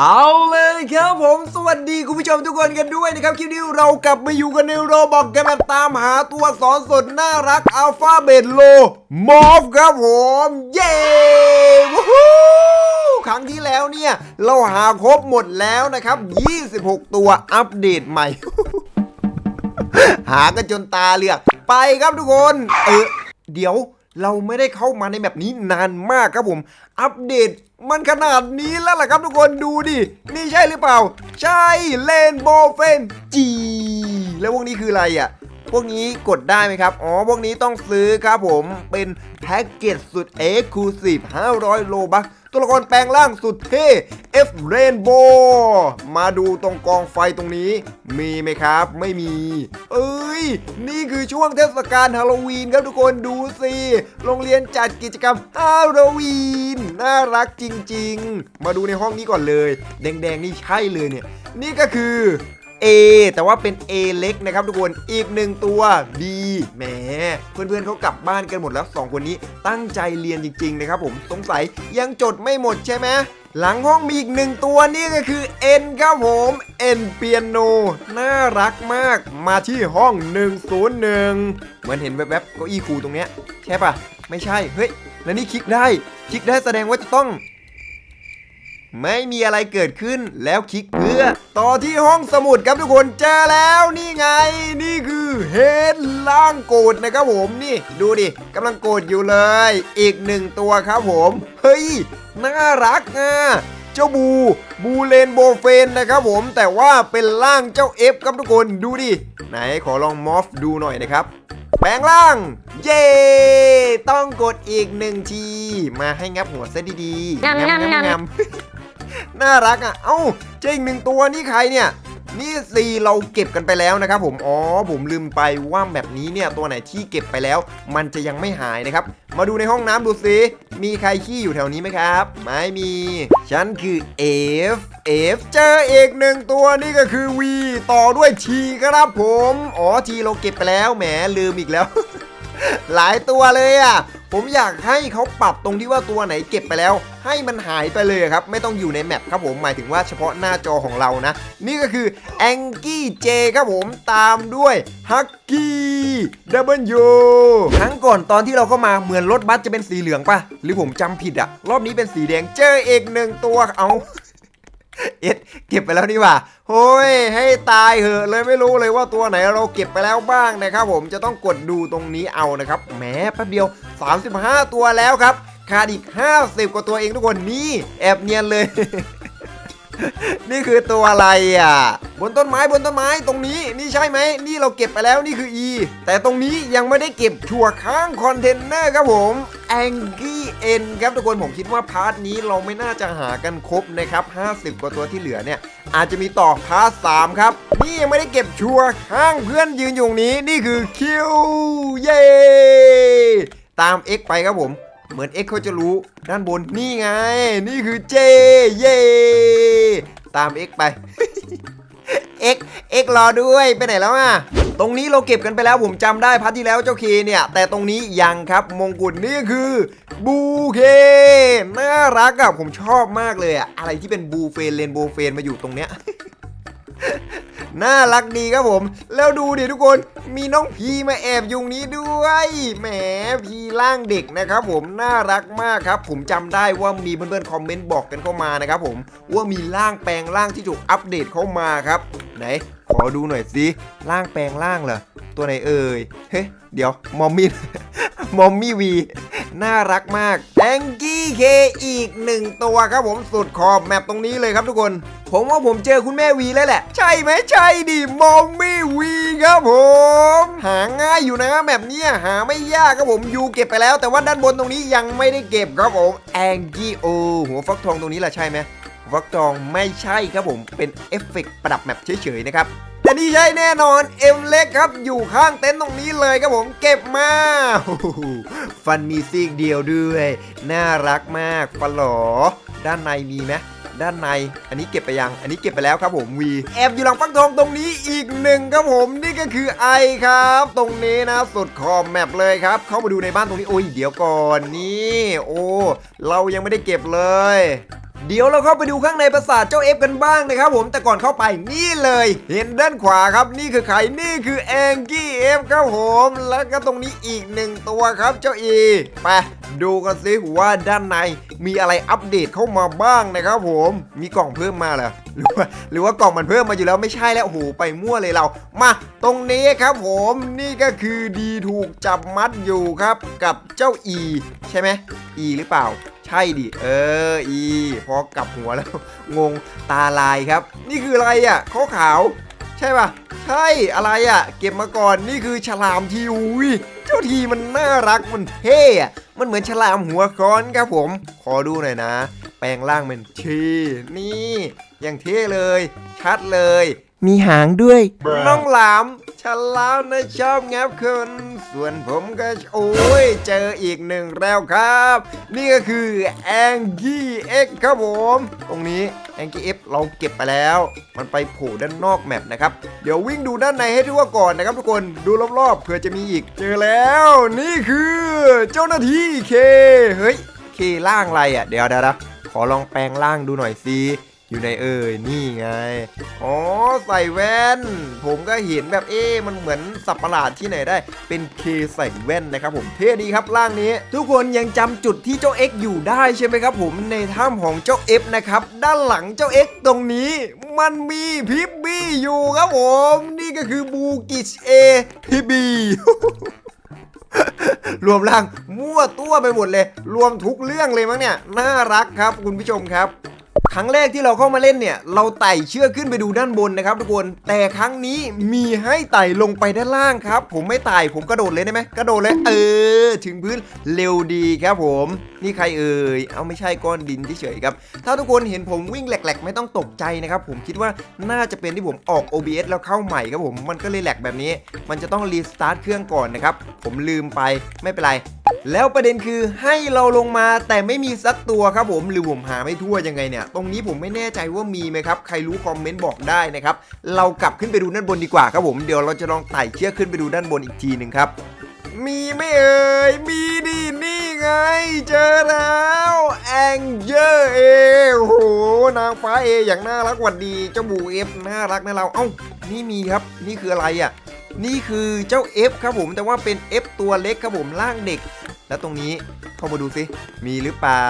เอาเลยครับผมสวัสดีคุณผู้ชมทุกคนกันด้วยนะครับ คลิปนี้เรากลับมาอยู่กันในโรบอกกันแบบตามหาตัวสอักษรสดน่ารักอัลฟาเบตโลมอฟครับผม เย้วู้ฮู้ครั้งที่แล้วเนี่ย เราหาครบหมดแล้วนะครับ 26 ตัวอัปเดตใหม่ หากันจนตาเหลือกไปครับทุกคน เออเดี๋ยว เราไม่ได้เข้ามาในแบบนี้นานมากครับผม อัปเดตมันขนาดนี้แล้วล่ะครับทุกคนดูดิ นี่ใช่หรือเปล่า ใช่เลนโบเฟนจีแล้วพวกนี้คืออะไรอะ พวกนี้กดได้ไหมครับ อ๋อ พวกนี้ต้องซื้อครับผมเป็นแพ็กเกจสุดเอ็กซ์คลูซีฟ500 โลบัค ตัวละครแปลงร่างสุดเท่ F Rainbow มาดูตรงกองไฟตรงนี้ มีไหมครับ ไม่มี เอ้ย นี่คือช่วงเทศกาลฮาโลวีนครับทุกคนดูสิ โรงเรียนจัดกิจกรรมฮาโลวีน น่ารักจริง ๆ มาดูในห้องนี้ก่อนเลย แดง ๆ นี่ใช่เลยเนี่ย นี่ก็คือ A แต่ว่าเป็น A เล็กนะครับทุกคน อีกหนึ่งตัว B แหม เพื่อนๆเขากลับบ้านกันหมดแล้ว 2 คนนี้ตั้งใจเรียนจริงๆนะครับผมสงสัยยังจดไม่หมดใช่ไหมหลังห้องมีอีกหนึ่งตัวนี่ก็คือ N ครับผม N เปียโนน่ารักมากมาที่ห้อง 101 เหมือนเห็นแวบๆเก้าอี้ครูตรงเนี้ยใช่ปะไม่ใช่ เฮ้ย แล้วนี่คลิกได้ คลิกได้แสดงว่าจะต้อง ไม่มีอะไรเกิดขึ้นแล้วคลิก พื่อ ต่อที่ห้องสมุดครับทุกคนเจอแล้วนี่ไง นี่คือเฮดล่างโกดนะครับผมนี่ดูดิกำลังโกดอยู่เลย อีกหนึ่งตัวครับผม เฮ้ยน่ารักอะเจ้าบูบูเลนโบเฟนนะครับผมแต่ว่าเป็นร่างเจ้าเอฟครับทุกคนดูดิไหนขอลองมอฟดูหน่อยนะครับแปลงร่าง เย้ต้องกดอีกหนึ่งที มาให้งับหัวซะดีๆงับงับงับงับ น่ารักอะ เอ้าเจ๊อีกหนึ่งตัวนี่ใครเนี่ยนี่สี่เราเก็บกันไปแล้วนะครับผม อ๋อ ผมลืมไปว่าแบบนี้เนี่ยตัวไหนที่เก็บไปแล้ว มันจะยังไม่หายนะครับ มาดูในห้องน้ำดูสิมีใครขี้อยู่แถวนี้ไหมครับ ไม่มี ฉันคือ F F เอฟเจออีกหนึ่งตัวนี่ก็คือ V ต่อด้วย T ครับผม อ๋อ T เราเก็บไปแล้วแหมลืมอีกแล้ว หลายตัวเลยอะ ผมอยากให้เขาปรับตรงที่ว่าตัวไหนเก็บไปแล้ว ให้มันหายไปเลยครับ ไม่ต้องอยู่ในแมปครับผมหมายถึงว่าเฉพาะหน้าจอของเรานะ นี่ก็คือแองกี้เจครับผมตามด้วยฮักกี้ดับเบิลยูครั้งก่อนตอนที่เราเข้ามาเหมือนรถบัสจะเป็นสีเหลืองปะหรือผมจำผิดอะรอบนี้เป็นสีแดงเจอเอกหนึ่งตัวเอา เอ็ดเก็บไปแล้วนี่ว่าโฮ้ยให้ตายเหอะเลยไม่รู้เลยว่าตัวไหนเราเก็บไปแล้วบ้างนะครับผมจะต้องกดดูตรงนี้เอานะครับแหมแป๊บเดียว 35 ตัวแล้วครับขาดอีก 50 กว่าตัวเองทุกคนนี่แอบเนียนเลย นี่คือตัวอะไรอะ บนต้นไม้บนต้นไม้ตรงนี้นี่ใช่ไหมนี่เราเก็บไปแล้วนี่คือ E แต่ตรงนี้ยังไม่ได้เก็บชัวร์ข้างคอนเทนเนอร์ครับผม Angry N ครับทุกคนผมคิดว่าพาร์ทนี้เราไม่น่าจะหากันครบนะครับ 50 กว่าตัวที่เหลือเนี่ย อาจจะมีต่อพาร์ท3ครับ นี่ยังไม่ได้เก็บชัวร์ข้างเพื่อนยืนอยู่ตรงนี้นี่คือคิวเย้ตาม X ไปครับผม เหมือน X เขาจะรู้ด้านบนนี่ไง นี่คือ J เย่ตาม X ไป X X รอด้วยไปไหนแล้วอะตรงนี้เราเก็บกันไปแล้วผมจำได้พัทที่แล้วเจ้าเคเนี่ย แต่ตรงนี้ยังครับมงกุฎนี่คือบูเคน่ารักอะผมชอบมากเลยอะอะไรที่เป็นบูเฟนเรนโบเฟนมาอยู่ตรงเนี้ย น่ารักดีครับผม แล้วดูดิทุกคนมีน้องพีมาแอบอยุงนี้ด้วยแหมพีร่างเด็กนะครับผมน่ารักมากครับ ผมจำได้ว่ามีเพื่อนๆคอมเมนต์บอกกันเข้ามานะครับผมว่ามีร่างแปลงร่างที่ถูกอัปเดตเข้ามาครับ ไหน ขอดูหน่อยสิร่างแปลงร่างเหรอตัวไหนเอ่ยเฮ้เดี๋ยวมอมมี่มอมมี่วีน่ารักมากแองกี้เคอีกหนึ่งตัวครับผมสุดขอบแมปตรงนี้เลยครับทุกคน ผมว่าผมเจอคุณแม่วีแล้วแหละ ใช่ไหมใช่ดิมอมมี่วีครับผม หาง่ายอยู่นะแมปเนี้หาไม่ยากครับผมยูเก็บไปแล้ว แต่ว่าด้านบนตรงนี้ยังไม่ได้เก็บครับผมแองกี้โอหัวฟักทองตรงนี้แหละใช่ไหมฟักทองไม่ใช่ครับผมเป็นเอฟเฟกต์ประดับแมปเฉยๆนะครับแต่นี่ใช่แน่นอนเอ็มเล็กครับอยู่ข้างเต็นท์ตรงนี้เลยครับผมเก็บมาฟันมีซีกเดียวด้วย น่ารักมากฟันหลอด้านในมีไหม ด้านใน อันนี้เก็บไปยัง อันนี้เก็บไปแล้วครับผมวีแอบอยู่หลังฟักทองตรงนี้อีกหนึ่งครับผมนี่ก็คือไอครับ ตรงนี้นะสุดขอบแมปเลยครับ เข้ามาดูในบ้านตรงนี้โอ้ยเดี๋ยวก่อนนี่ โอ้ เรายังไม่ได้เก็บเลย เดี๋ยวเราเข้าไปดูข้างในปราสาทเจ้าเอฟกันบ้างนะครับผมแต่ก่อนเข้าไปนี่เลยเห็นด้านขวาครับนี่คือใครนี่คือแองกี้เอฟครับผมแล้วก็ตรงนี้อีกหนึ่งตัวครับเจ้าอีไปดูกันสิว่าด้านในมีอะไรอัปเดตเข้ามาบ้างนะครับผมมีกล่องเพิ่มมาเหรอหรือว่าหรือว่ากล่องมันเพิ่มมาอยู่แล้วไม่ใช่แล้วโอ้โหไปมั่วเลยเรา มาตรงนี้ครับผมนี่ก็คือดีถูกจับมัดอยู่ครับกับเจ้าอีใช่ไหมอีหรือเปล่า ใช่ดิ เออ อี พอกลับหัวแล้ว งงตาลายครับ นี่คืออะไรอะขาวขาว ใช่ป่ะ ใช่อะไรอะ เก็บมาก่อนนี่คือฉลามทีอุ้ยเจ้าทีมันน่ารักมันเท่อะมันเหมือนฉลามหัวค้อนครับผม ขอดูหน่อยนะ แปลงร่างเป็นชีนี่อย่างเท่เลย ชัดเลย มีหางด้วย น้องหลามฉลามนะชอบงับคนส่วนผมก็โอ้ยเจออีกหนึ่งแล้วครับ นี่ก็คือแองกี้เอ็กครับผม ตรงนี้แองกี้เอ็กเราเก็บไปแล้ว มันไปโผล่ด้านนอกแมปนะครับ เดี๋ยววิ่งดูด้านในให้ทั่วก่อนนะครับทุกคนดูรอบๆเผื่อจะมีอีก เจอแล้ว นี่คือเจ้าหน้าที่เคเฮ้ยเคร่างอะไรอะเดี๋ยวเดี๋ยวนะขอลองแปลงร่างดูหน่อยสิ อยู่ในเอ่ยนี่ไง อ๋อใส่แว่น ผมก็เห็นแบบเอ๊มันเหมือนสับประหลาดที่ไหนได้ เป็นเคใส่แว่นนะครับผมเท่ดีครับร่างนี้ ทุกคนยังจำจุดที่เจ้า X อยู่ได้ใช่ไหมครับผมในถ้ำของเจ้า F นะครับด้านหลังเจ้า X ตรงนี้ มันมีพิบบี้อยู่ครับผม นี่ก็คือบูกิชเอพิบบี้รวมร่างมั่วตัวไปหมดเลย รวมทุกเรื่องเลยมั้งเนี่ย น่ารักครับคุณผู้ชมครับ ครั้งแรกที่เราเข้ามาเล่นเนี่ย เราไต่เชือกขึ้นไปดูด้านบนนะครับทุกคน แต่ครั้งนี้มีให้ไต่ลงไปด้านล่างครับ ผมไม่ไต่ผมกระโดดเลยได้ไหมกระโดดเลย เออ ถึงพื้นเร็วดีครับผม นี่ใครเอ่ย เอาไม่ใช่ก้อนดินที่เฉยครับ ถ้าทุกคนเห็นผมวิ่งแหลก ๆ ไม่ต้องตกใจนะครับ ผมคิดว่าน่าจะเป็นที่ผมออก OBS แล้วเข้าใหม่ครับผม มันก็เลยแหลกแบบนี้ มันจะต้องรีสตาร์ทเครื่องก่อนนะครับ ผมลืมไปไม่เป็นไร แล้วประเด็นคือให้เราลงมาแต่ไม่มีสักตัวครับผมหรือผมหาไม่ทั่วยังไงเนี่ย ตรงนี้ผมไม่แน่ใจว่ามีไหมครับ ใครรู้คอมเมนต์บอกได้นะครับ เรากลับขึ้นไปดูด้านบนดีกว่าครับผมเดี๋ยวเราจะลองไต่เชือกขึ้นไปดูด้านบนอีกทีหนึ่งครับมีไหม่เอ่ย มีดินี่ไง เจอแล้วแองเจอร์เอโอ้โห นางฟ้าเออย่างน่ารักหวัดดี เจ้าบูเอฟน่ารักนะเรา เอ้า นี่มีครับ นี่คืออะไรอะ นี่คือเจ้า F ครับผม แต่ว่าเป็น F ตัวเล็กครับผม ร่างเด็ก และตรงนี้เข้ามาดูสิมีหรือเปล่า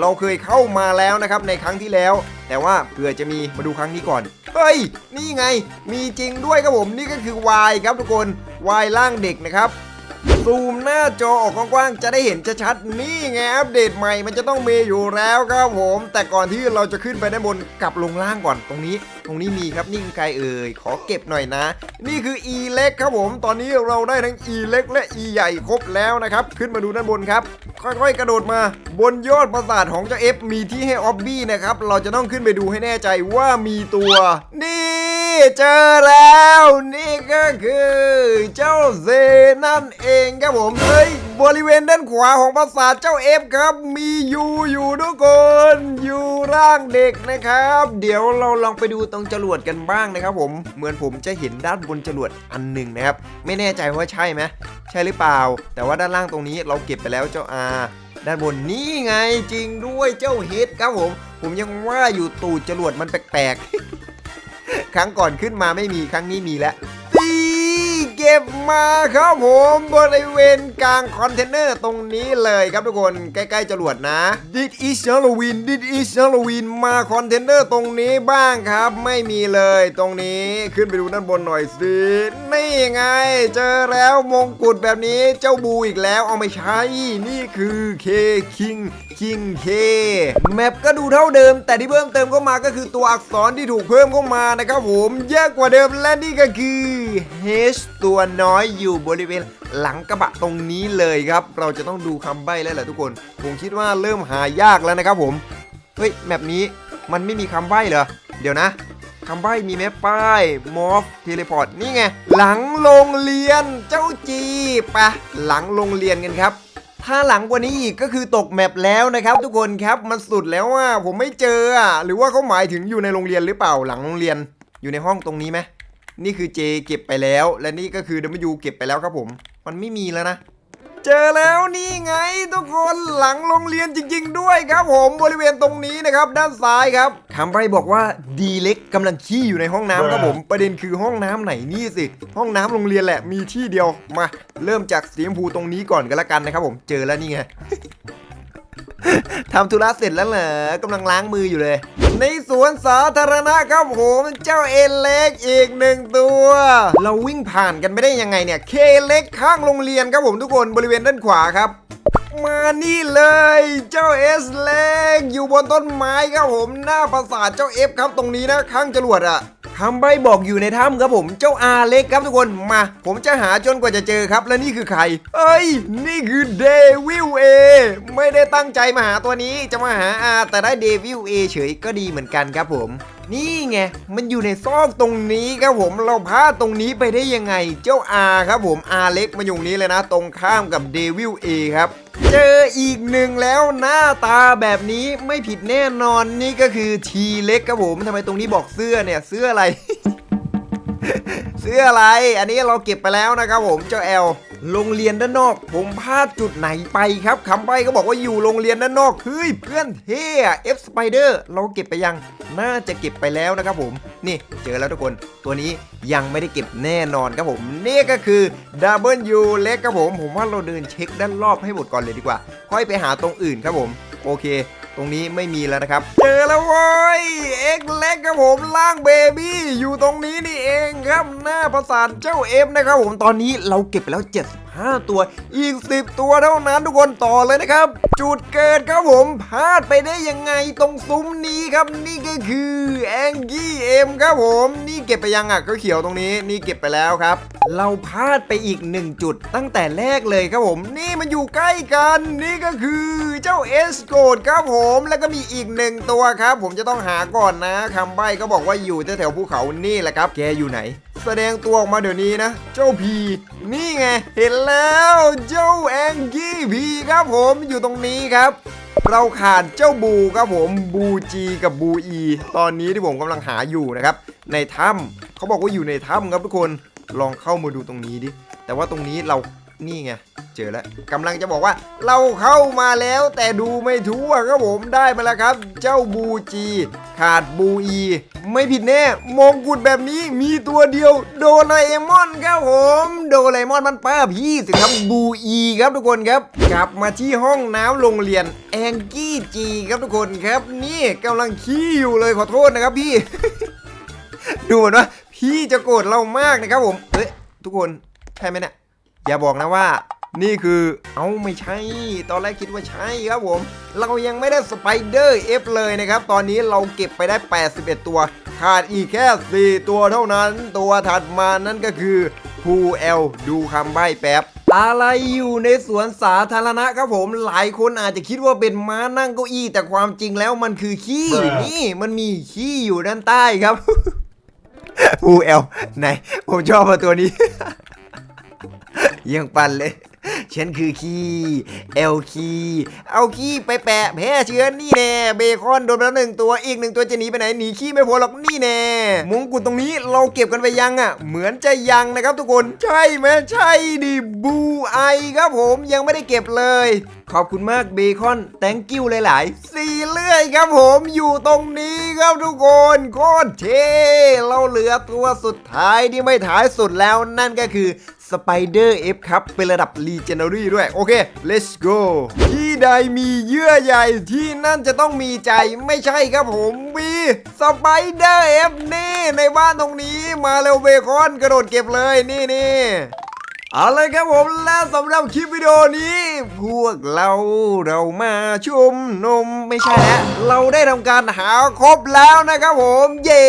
เราเคยเข้ามาแล้วนะครับในครั้งที่แล้ว แต่ว่าเผื่อจะมีมาดูครั้งนี้ก่อน เฮ้ย นี่ไง มีจริงด้วยครับผม นี่ก็คือวายครับทุกคนวายร่างเด็กนะครับ ซูมหน้าจอออกกว้างๆจะได้เห็นชัดๆนี่ไงอัปเดตใหม่มันจะต้องมีอยู่แล้วครับผม แต่ก่อนที่เราจะขึ้นไปด้านบนกลับลงล่างก่อนตรงนี้ ตรงนี้มีครับนี่คือใครเอ่ยขอเก็บหน่อยนะ นี่คือ E เล็กครับผม ตอนนี้เราได้ทั้ง E เล็กและ E ใหญ่ครบแล้วนะครับ ขึ้นมาดูด้านบนครับ ค่อยๆ กระโดดมา บนยอดปราสาทของเจ้า F มีที่ให้ออบบี้นะครับเราจะต้องขึ้นไปดูให้แน่ใจว่ามีตัว นี่เจอแล้ว นี่ก็คือเจ้าเซนั่นเองครับผมเฮ้ยบริเวณด้านขวาของปราสาทเจ้า F ครับ มียูอยู่ทุกคนอยู่ร่างเด็กนะครับ เดี๋ยวเราลองไปดูตรงจรวดกันบ้างนะครับ ผมเหมือนผมจะเห็นด้านบนจรวดอันหนึ่งนะครับ ไม่แน่ใจว่าใช่ไหมใช่หรือเปล่า แต่ว่าด้านล่างตรงนี้เราเก็บไปแล้วเจ้าอาด้านบนนี่ไงจริงด้วยเจ้าเฮดครับผม ผมยังว่าอยู่ตูดจรวดมันแปลกๆ ครั้งก่อนขึ้นมาไม่มีครั้งนี้มีแล้ว เก็บมาครับผมบริเวณกลางคอนเทนเนอร์ตรงนี้เลยครับทุกคนใกล้ๆจรวดนะ This is Halloween This is Halloween มาคอนเทนเนอร์ตรงนี้บ้างครับไม่มีเลยตรงนี้ขึ้นไปดูด้านบนหน่อยสินี่ไง เจอแล้วมงกุฎแบบนี้เจ้าบูอีกแล้วเอาไม่ใช่นี่คือเคคิงคิงเคแมปก็ดูเท่าเดิม แต่ที่เพิ่มเติมเข้ามาก็คือตัวอักษรที่ถูกเพิ่มเข้ามานะครับผมเยอะกว่าเดิมและนี่ก็คือ H ตัวัวน้อยอยู่บริเวณหลังกระบะตรงนี้เลยครับ เราจะต้องดูคำใบ้แล้วแหละทุกคน ผมคิดว่าเริ่มหายากแล้วนะครับผมเฮ้ยแมปนี้มันไม่มีคำใบ้เหรอเดี๋ยวนะคำใบ้มีไหมป้ายมอฟเทเลพอร์ตนี่ไง หลังโรงเรียนเจ้าจีปะหลังโรงเรียนกันครับ ถ้าหลังกว่านี้อีกก็คือตกแมปแล้วนะครับ ทุกคนครับมันสุดแล้วอะผมไม่เจออะหรือว่าเขาหมายถึงอยู่ในโรงเรียนหรือเปล่าหลังโรงเรียนอยู่ในห้องตรงนี้ไหม นี่คือ J เก็บไปแล้ว และนี่ก็คือ W เก็บไปแล้วครับผม มันไม่มีแล้วนะ เจอแล้วนี่ไงทุกคนหลังโรงเรียนจริง ๆ ด้วยครับผมบริเวณตรงนี้นะครับ ด้านซ้ายครับคำใบบอกว่าดีเล็กกำลังขี้อยู่ในห้องน้ำครับผมประเด็นคือห้องน้ำไหนนี่สิ ห้องน้ำโรงเรียนแหละมีที่เดียวมา เริ่มจากสีชมพูตรงนี้ก่อนกันละกันนะครับผมเจอแล้วนี่ไง ทำธุระเสร็จแล้วเหรอกำลังล้างมืออยู่เลย ในสวนสาธารณะครับผมเจ้าเอเล็กอีกหนึ่งตัว เราวิ่งผ่านกันไม่ได้ยังไงเนี่ยเคเล็กข้างโรงเรียนครับผมทุกคนบริเวณด้านขวาครับ มานี่เลย เจ้าเอสเล็กอยู่บนต้นไม้ครับผมหน้าปราสาทเจ้าเอฟครับตรงนี้นะข้างจรวดอะ คำใบบอกอยู่ในถ้ำครับผม เจ้าอาเล็กครับทุกคนมา ผมจะหาจนกว่าจะเจอครับและนี่คือใคร เอ้ย นี่คือเดวิลเอไม่ได้ตั้งใจมาหาตัวนี้จะมาหาอาแต่ได้เดวิลเอเฉยก็ดีเหมือนกันครับผม นี่ไง มันอยู่ในซอกตรงนี้ครับผม เราพลาดตรงนี้ไปได้ยังไง เจ้าอาครับผมอาเล็กมาอยู่นี้เลยนะ ตรงข้ามกับเดวิลเอครับ เจออีกหนึ่งแล้วหน้าตาแบบนี้ไม่ผิดแน่นอนนี่ก็คือทีเล็กครับผมทำไมตรงนี้บอกเสื้อเนี่ยเสื้ออะไร เสื้ออะไร อันนี้เราเก็บไปแล้วนะครับผมเจ้าแอล โรงเรียนด้านนอก ผมพลาดจุดไหนไปครับคำใบก็บอกว่าอยู่โรงเรียนด้านนอกเฮ้ยเพื่อนเท่อะ F Spider เราเก็บไปยังน่าจะเก็บไปแล้วนะครับผม นี่เจอแล้วทุกคนตัวนี้ยังไม่ได้เก็บแน่นอนครับผม นี่ก็คือ W เล็กครับผม ผมว่าเราเดินเช็คด้านรอบให้หมดก่อนเลยดีกว่า ค่อยไปหาตรงอื่นครับผม โอเค ตรงนี้ไม่มีแล้วนะครับ เจอแล้วเว้ยเอ็กเล็กครับผมล่างเบบี้อยู่ตรงนี้นี่เองครับหน้าประสานเจ้าเอฟนะครับผมตอนนี้เราเก็บไปแล้ว75ตัว อีก 10 ตัวเท่านั้นทุกคนต่อเลยนะครับ จุดเกิดครับผมพลาดไปได้ยังไงตรงซุ้มนี้ครับนี่ก็คือแองกี้เอ็มครับผม นี่เก็บไปยังอะก็เขียวตรงนี้ นี่เก็บไปแล้วครับ เราพลาดไปอีกหนึ่งจุดตั้งแต่แรกเลยครับผม นี่มันอยู่ใกล้กันนี่ก็คือเจ้าเอสโกดครับผมแล้วก็มีอีกหนึ่งตัวครับ ผมจะต้องหาก่อนนะคำใบ้ก็บอกว่าอยู่แถวๆภูเขานี่แหละครับ แกอยู่ไหน แสดงตัวออกมาเดี๋ยวนี้นะ เจ้าพีนี่ไง เห็นแล้วเจ้าแองกี้พีครับผมอยู่ตรงนี้ครับ เราขาดเจ้าบูครับผมบูจีกับบูอีตอนนี้ที่ผมกำลังหาอยู่นะครับ ในถ้ำเขาบอกว่าอยู่ในถ้ำครับทุกคนลองเข้ามาดูตรงนี้ดิแต่ว่าตรงนี้เรา นี่ไงเจอแล้วกำลังจะบอกว่าเราเข้ามาแล้วแต่ดูไม่ทั่วครับผมได้มาแล้วครับ เจ้าบูจี ขาดบูอี ไม่ผิดแน่มงกุฎแบบนี้มีตัวเดียว โดราเอมอนครับผม โดราเอมอนมันป้าพี่สิครับบูอีครับทุกคนครับ กลับมาที่ห้องน้ำโรงเรียนแองกี้จีครับทุกคนครับ นี่กำลังขี้อยู่เลยขอโทษนะครับพี่ ดูเหมือนว่าพี่จะโกรธเรามากนะครับผมเฮ้ยทุกคนใช่ไหมเนี่ย อย่าบอกนะว่า นี่คือ เอาไม่ใช่ ตอนแรกคิดว่าใช่ครับผม เรายังไม่ได้สไปเดอร์เอฟเลยนะครับ ตอนนี้เราเก็บไปได้ 81 ตัว ขาดอีกแค่ 4 ตัวเท่านั้น ตัวถัดมานั่นก็คือพูเอลดูคำใบ้แป๊บอะไรอยู่ในสวนสาธารณะครับผมหลายคนอาจจะคิดว่าเป็นม้านั่งเก้าอี้ แต่ความจริงแล้วมันคือขี้นี่มันมีขี้อยู่ด้านใต้ครับพูเอลไหนผมชอบมาตัวนี้ ยังปั่นเลยฉันคือขี้เอลขี้เอาขี้ไปแปะแพร่เชื้อนี่แน่เบคอนโดนแล้วหนึ่งตัวอีกหนึ่งตัวจะหนีไปไหนหนีขี้ไม่พ้นหรอกนี่แน่มงกุฎตรงนี้เราเก็บกันไปยังอะ เหมือนจะยังนะครับทุกคนใช่ไหมใช่ดิบูไอครับผมยังไม่ได้เก็บเลย ขอบคุณมากเบคอนแตงกิ้วหลายๆสี่เลื่อยครับผมอยู่ตรงนี้ครับทุกคนโคตรเท่เราเหลือตัวสุดท้ายที่ไม่ท้ายสุดแล้วนั่นก็คือ สไปเดอร์เอฟครับ เป็นระดับ Legendary ด้วย โอเค let's go ที่ใดมีเยื่อใยที่นั่นจะต้องมีใจไม่ใช่ครับผมมีสไปเดอร์เอฟนี่ในบ้านตรงนี้มาเร็วเบคอนกระโดดเก็บเลยนี่นี่เอาเลยครับผมและสำหรับคลิปวิดีโอนี้ พวกเราเรามาชุมนมไม่ใช่แล้วเราได้ทำการหาครบแล้วนะครับผมเย่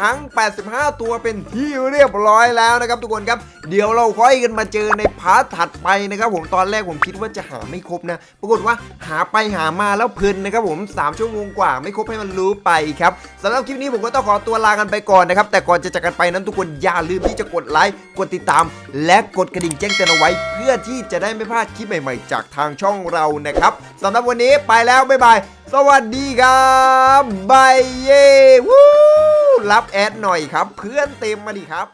ทั้ง 85 ตัวเป็นที่เรียบร้อยแล้วนะครับทุกคนครับเดี๋ยวเราค่อยกันมาเจอในพาร์ทถัดไปนะครับผมตอนแรกผมคิดว่าจะหาไม่ครบนะ ปรากฏว่าหาไปหามาแล้วเพลินนะครับผม3ชั่วโมงกว่าไม่ครบให้มันรู้ไปครับสำหรับคลิปนี้ผมก็ต้องขอตัวลากันไปก่อนนะครับ แต่ก่อนจะจากกันไปนั้นทุกคนอย่าลืมที่จะกดไลค์กดติดตาม และกดกระดิ่งแจ้งเตือนเอาไว้ เพื่อที่จะได้ไม่พลาดคลิปใหม่ ๆ จากทางช่องเรานะครับสำหรับวันนี้ไปแล้วบ๊ายบายสวัสดีครับบายเย่วู้รับแอดหน่อยครับ เพื่อนเต็มมาดิครับ